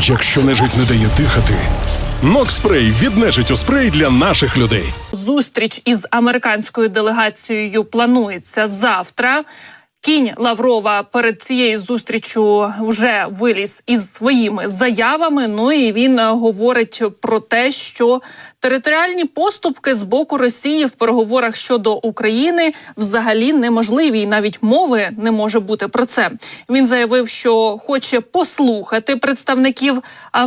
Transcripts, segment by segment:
Якщо нежить не дає дихати, Нокспрей від у спрей для наших людей. Зустріч із американською делегацією планується завтра. Кінь Лаврова перед цією зустрічю вже виліз із своїми заявами. Ну і він е, говорить про те, що територіальні поступки з боку Росії в переговорах щодо України взагалі неможливі, і навіть мови не може бути про це. Він заявив, що хоче послухати представників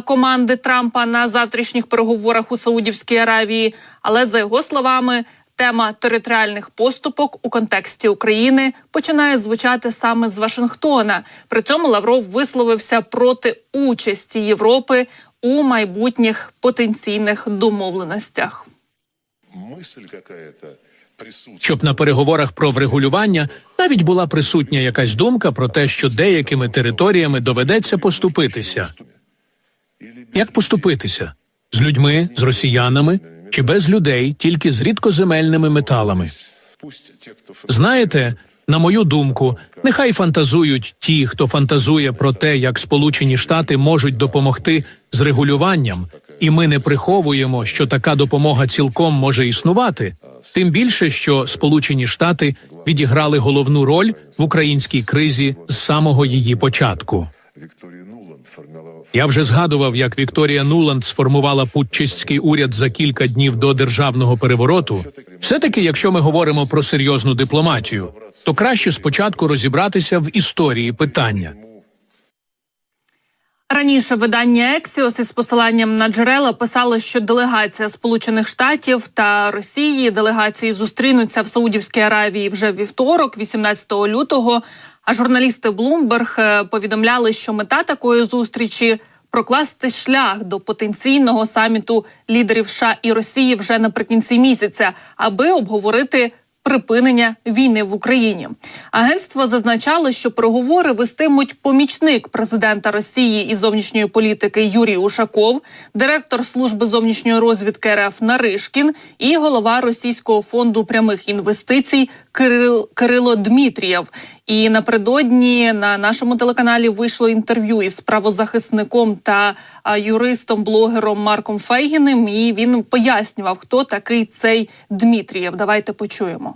команди Трампа на завтрашніх переговорах у Саудівській Аравії. Але за його словами, тема територіальних поступок у контексті України починає звучати саме з Вашингтона. При цьому Лавров висловився проти участі Європи у майбутніх потенційних домовленостях. щоб на переговорах про врегулювання навіть була присутня якась думка про те, що деякими територіями доведеться поступитися. Як поступитися? З людьми, з росіянами чи без людей, тільки з рідкоземельними металами? Знаєте, на мою думку, нехай фантазують ті, хто фантазує про те, як Сполучені Штати можуть допомогти з регулюванням, і ми не приховуємо, що така допомога цілком може існувати. Тим більше, що Сполучені Штати відіграли головну роль в українській кризі з самого її початку. Я вже згадував, як Вікторія Нуланд сформувала путчистський уряд за кілька днів до державного перевороту. Все-таки, якщо ми говоримо про серйозну дипломатію, то краще спочатку розібратися в історії питання. Раніше видання Ексіос із посиланням на джерела писало, що делегація Сполучених Штатів та Росії делегації зустрінуться в Саудівській Аравії вже вівторок, 18 лютого. А журналісти е, повідомляли, що мета такої зустрічі прокласти шлях до потенційного саміту лідерів США і Росії вже наприкінці місяця, аби обговорити припинення війни в Україні. Агентство зазначало, що переговори вестимуть помічник президента Росії із зовнішньої політики Юрій Ушаков, директор служби зовнішньої розвідки РФ Наришкін і голова Російського фонду прямих інвестицій Кирил Кирило Дмитрієв. І напередодні на нашому телеканалі вийшло інтерв'ю із правозахисником та юристом, блогером Марком Фейгіним. І він пояснював, хто такий цей Дмитрієв. Давайте почуємо.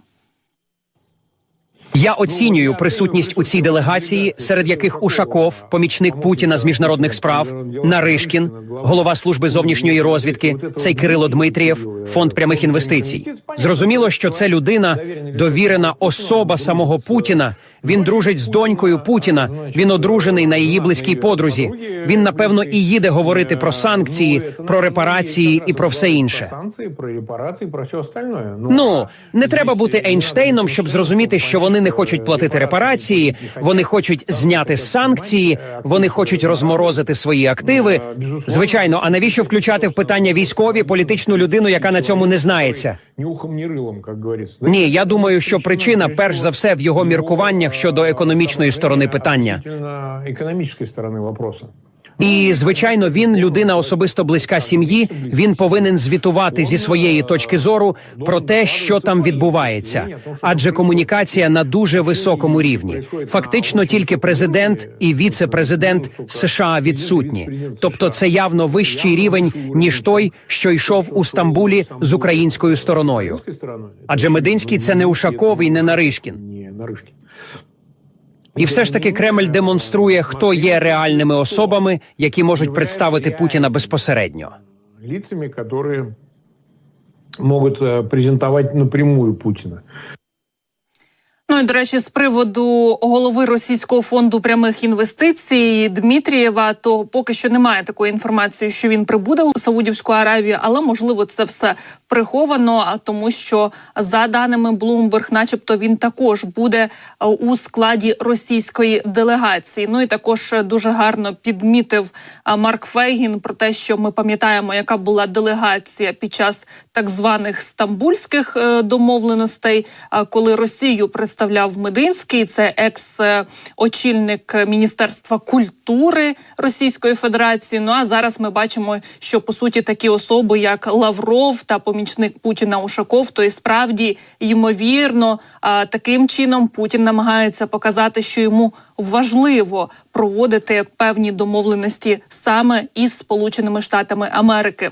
Я оцінюю присутність у цій делегації, серед яких Ушаков, помічник Путіна з міжнародних справ, Наришкін, голова служби зовнішньої розвідки, цей Кирило Дмитрієв, фонд прямих інвестицій. Зрозуміло, що це людина, довірена особа самого Путіна. Він дружить з донькою Путіна. Він одружений на її близькій подрузі. Він напевно і їде говорити про санкції, про репарації і про все інше. Остальное. Ну не треба бути Ейнштейном, щоб зрозуміти, що вони не хочуть платити репарації, вони хочуть зняти санкції, вони хочуть розморозити свої активи. Звичайно, а навіщо включати в питання військові політичну людину, яка на цьому не знається? Ні ухом, ні рилом, як говориться. Ні, я думаю, що причина перш за все в його міркуваннях щодо економічної сторони питання. Економічної сторони вопроса. І звичайно, він людина особисто близька сім'ї. Він повинен звітувати зі своєї точки зору про те, що там відбувається, адже комунікація на дуже високому рівні. Фактично, тільки президент і віце-президент США відсутні. Тобто, це явно вищий рівень ніж той, що йшов у Стамбулі з українською стороною. Адже Мединський це не Ушаков і не Наришкін. І все ж таки Кремль демонструє, хто є реальними особами, які можуть представити Путіна безпосередньо. Ліцями, які можуть презентувати презентовать напрямую Путина. Ну і до речі, з приводу голови російського фонду прямих інвестицій Дмитрієва, то поки що немає такої інформації, що він прибуде у Саудівську Аравію, але можливо це все приховано, а тому, що за даними Bloomberg, начебто він також буде е, у складі російської делегації. Ну і також е, дуже гарно підмітив е, Марк Фейгін про те, що ми пам'ятаємо, яка була делегація під час так званих стамбульських домовленостей, коли Росію представляли представляв Мединський, це екс-очільник Міністерства культури Російської Федерації. Ну а зараз ми бачимо, що по суті такі особи, як Лавров та помічник Путіна Ушаков, то і справді ймовірно таким чином Путін намагається показати, що йому важливо проводити певні домовленості саме із Сполученими Штатами Америки.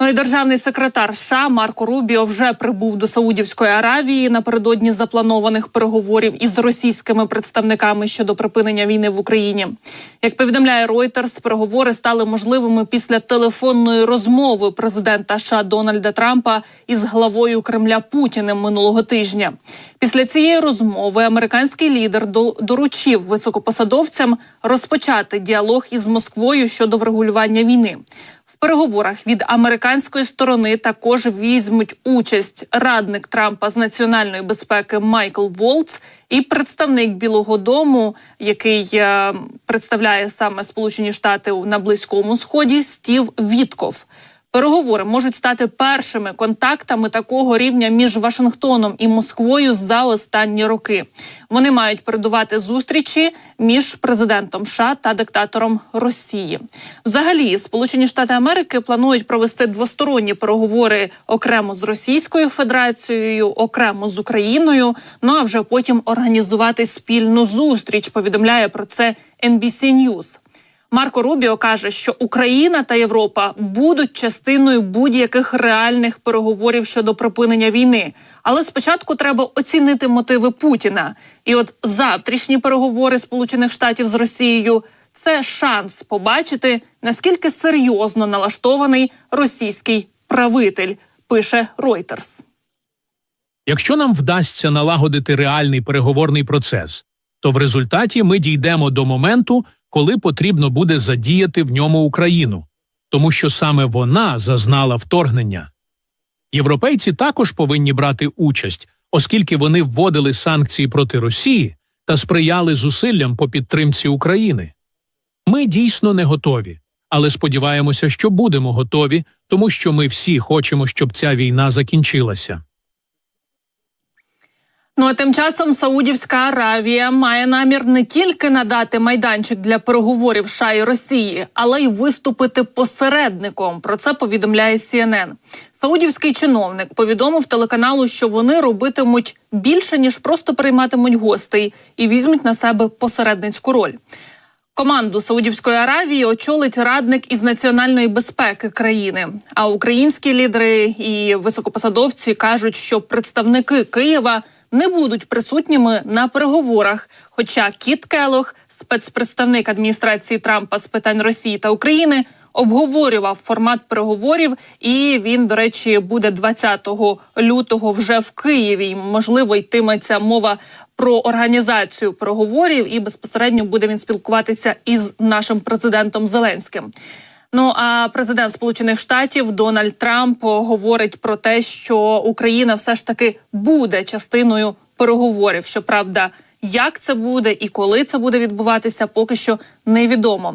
Ну і державний секретар США Марко Рубіо вже прибув до Саудівської Аравії напередодні запланованих переговорів із російськими представниками щодо припинення війни в Україні. Як повідомляє Reuters, переговори стали можливими після телефонної розмови президента США Дональда Трампа із главою Кремля Путіним минулого тижня. Після цієї розмови американський лідер до- доручив високопосадовцям розпочати діалог із Москвою щодо врегулювання війни. Переговорах від американської сторони також візьмуть участь радник Трампа з національної безпеки Майкл Волц і представник Білого Дому, який е, представляє саме Сполучені Штати на Близькому Сході, Стів Вітков. Переговори можуть стати першими контактами такого рівня між Вашингтоном і Москвою за останні роки. Вони мають передувати зустрічі між президентом США та диктатором Росії. Взагалі, Сполучені Штати Америки планують провести двосторонні переговори окремо з Російською Федерацією, окремо з Україною. Ну а вже потім організувати спільну зустріч. Повідомляє про це NBC News. Марко Рубіо каже, що Україна та Європа будуть частиною будь-яких реальних переговорів щодо припинення війни. Але спочатку треба оцінити мотиви Путіна. І от завтрашні переговори Сполучених Штатів з Росією це шанс побачити наскільки серйозно налаштований російський правитель. Пише Reuters. Якщо нам вдасться налагодити реальний переговорний процес, то в результаті ми дійдемо до моменту, коли потрібно буде задіяти в ньому Україну, тому що саме вона зазнала вторгнення. Європейці також повинні брати участь, оскільки вони вводили санкції проти Росії та сприяли зусиллям по підтримці України. Ми дійсно не готові, але сподіваємося, що будемо готові, тому що ми всі хочемо, щоб ця війна закінчилася. Ну а тим часом Саудівська Аравія має намір не тільки надати майданчик для переговорів США і Росії, але й виступити посередником. Про це повідомляє CNN. Саудівський чиновник повідомив телеканалу, що вони робитимуть більше ніж просто прийматимуть гостей і візьмуть на себе посередницьку роль. Команду Саудівської Аравії очолить радник із національної безпеки країни. А українські лідери і високопосадовці кажуть, що представники Києва не будуть присутніми на переговорах. Хоча Кіт Келох, спецпредставник адміністрації Трампа з питань Росії та України, обговорював формат переговорів, і він, до речі, буде 20 лютого вже в Києві. Можливо, йтиметься мова про організацію переговорів, і безпосередньо буде він спілкуватися із нашим президентом Зеленським. Ну а президент Сполучених Штатів Дональд Трамп говорить про те, що Україна все ж таки буде частиною переговорів. Щоправда, як це буде і коли це буде відбуватися, поки що невідомо.